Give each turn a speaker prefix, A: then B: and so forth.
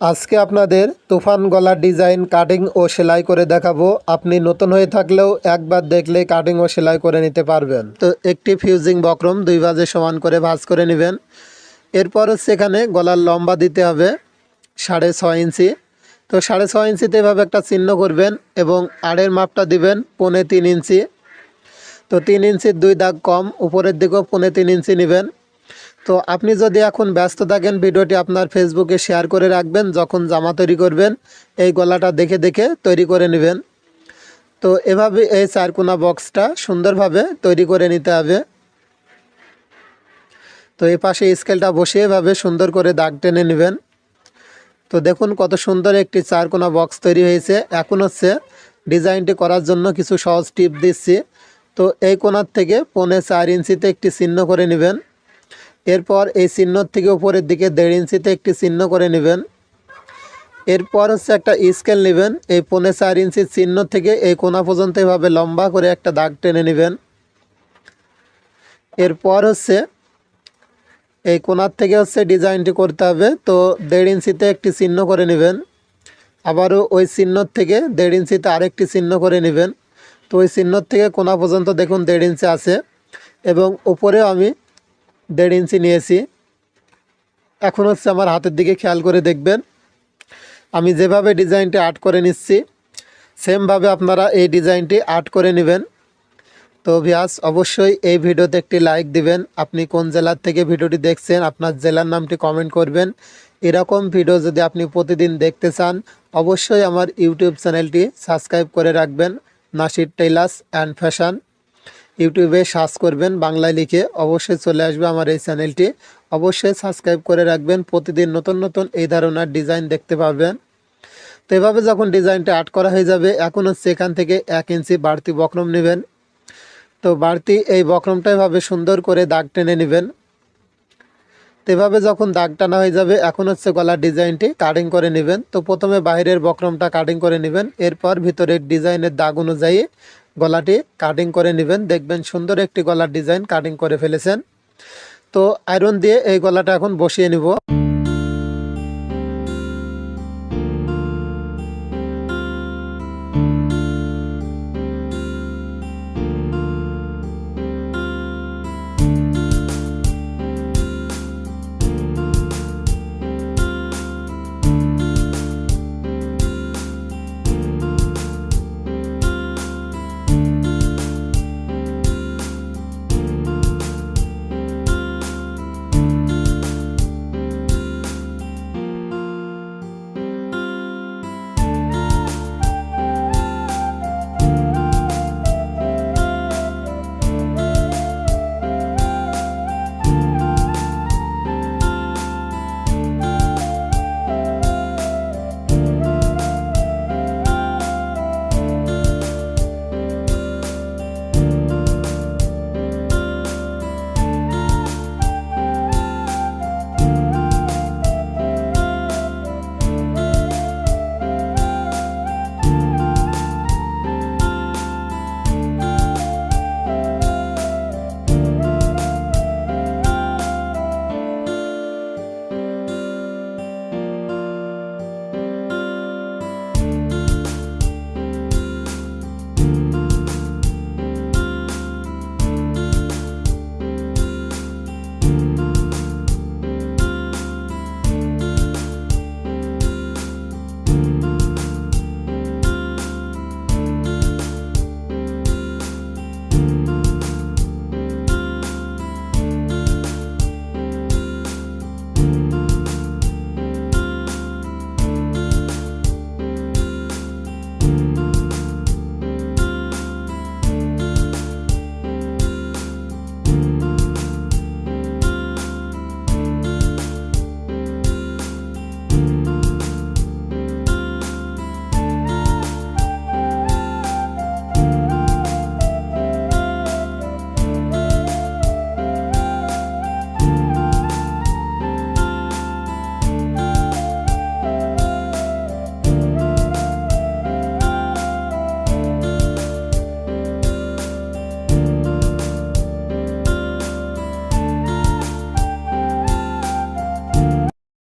A: আজকে আপনাদের তুফান গলার ডিজাইন কাটিং ও সেলাই করে দেখাবো। আপনি নতুন হয়ে থাকলেও একবার দেখলে কাটিং ও সেলাই করে নিতে পারবেন। তো একটি ফিউজিং বক্রম দুই ভাজে সমান করে ভাজ করে নেবেন। এরপর এখানে গলার লম্বা দিতে হবে সাড়ে ছয় ইঞ্চি। তো সাড়ে ছয় ইঞ্চিতে এভাবে একটা চিহ্ন করবেন এবং আড়ের মাপটা দিবেন পৌনে তিন ইঞ্চি। তো তিন ইঞ্চির দুই দাগ কম, উপরের দিকেও পৌনে তিন ইঞ্চি নেবেন। তো আপনি যদি এখন ব্যস্ত থাকেন, ভিডিওটি আপনার ফেসবুকে শেয়ার করে রাখবেন, যখন জামা তৈরি করবেন, এই গলাটা দেখে দেখে তৈরি করে নেবেন। তো এভাবে এই চারকোনা বক্সটা সুন্দরভাবে তৈরি করে নিতে হবে। তো এই পাশে স্কেলটা বসিয়ে এভাবে সুন্দর করে দাগ টেনে নেবেন। তো দেখুন কত সুন্দর একটি চারকোনা বক্স তৈরি হয়েছে। এখন হচ্ছে ডিজাইনটি করার জন্য কিছু সহজ টিপ দিচ্ছি। তো এই কোণার থেকে পৌনে চার ইঞ্চিতে একটি চিহ্ন করে নেবেন। এরপর এই চিহ্ন থেকে উপরের দিকে দেড় ইঞ্চিতে একটি চিহ্ন করে নেবেন। এরপর হচ্ছে একটা স্কেল নেবেন। এই পৌনে চার ইঞ্চির চিহ্ন থেকে এই কোনা পর্যন্ত এভাবে লম্বা করে একটা দাগ টেনে নেবেন। এরপর হচ্ছে এই কোনার থেকে হচ্ছে ডিজাইনটি করতে হবে। তো দেড় ইঞ্চিতে একটি চিহ্ন করে নেবেন। আবারও ওই চিহ্ন থেকে দেড় ইঞ্চিতে আরেকটি চিহ্ন করে নেবেন। তো ওই চিহ্ন থেকে কোনা পর্যন্ত দেখুন দেড় ইঞ্চি আছে। এবং উপরেও আমি দেড় ইঞ্চি নিয়েছি। এখন হচ্ছে আমার হাতের দিকে খেয়াল করে দেখবেন। আমি যেভাবে ডিজাইনটি আর্ট করে নিচ্ছি, সেমভাবে আপনারা এই ডিজাইনটি আর্ট করে নেবেন। তো ভিয়াস অবশ্যই এই ভিডিওতে একটি লাইক দিবেন। আপনি কোন জেলার থেকে ভিডিওটি দেখছেন, আপনার জেলার নামটি কমেন্ট করবেন। এরকম ভিডিও যদি আপনি প্রতিদিন দেখতে চান, অবশ্যই আমার ইউটিউব চ্যানেলটি সাবস্ক্রাইব করে রাখবেন। Nasir tailors and fashion. ইউটিউবে সার্চ করবেন বাংলায় লিখে অবশ্যই চলে আসবে আমার এই চ্যানেলটি। অবশ্যই সাবস্ক্রাইব করে রাখবেন, প্রতিদিন নতুন নতুন এই ধরনের ডিজাইন দেখতে পাবেন। তো এভাবে যখন ডিজাইনটা আর্ট করা হয়ে যাবে, এখন হচ্ছে এখান থেকে এক ইঞ্চি বাড়তি বক্রম নেবেন। তো বাড়তি এই বক্রমটা এভাবে সুন্দর করে দাগ টেনে নেবেন। তো এভাবে যখন দাগ টানা হয়ে যাবে, এখন হচ্ছে গলার ডিজাইনটি কাটিং করে নেবেন। তো প্রথমে বাইরের বক্রমটা কাটিং করে নেবেন। এরপর ভিতরের ডিজাইনের দাগ অনুযায়ী গলাটি কাটিং করে নেবেন। দেখবেন সুন্দর একটি গলার ডিজাইন কাটিং করে ফেলেছেন। তো আয়রন দিয়ে এই গলাটা এখন বসিয়ে নিব।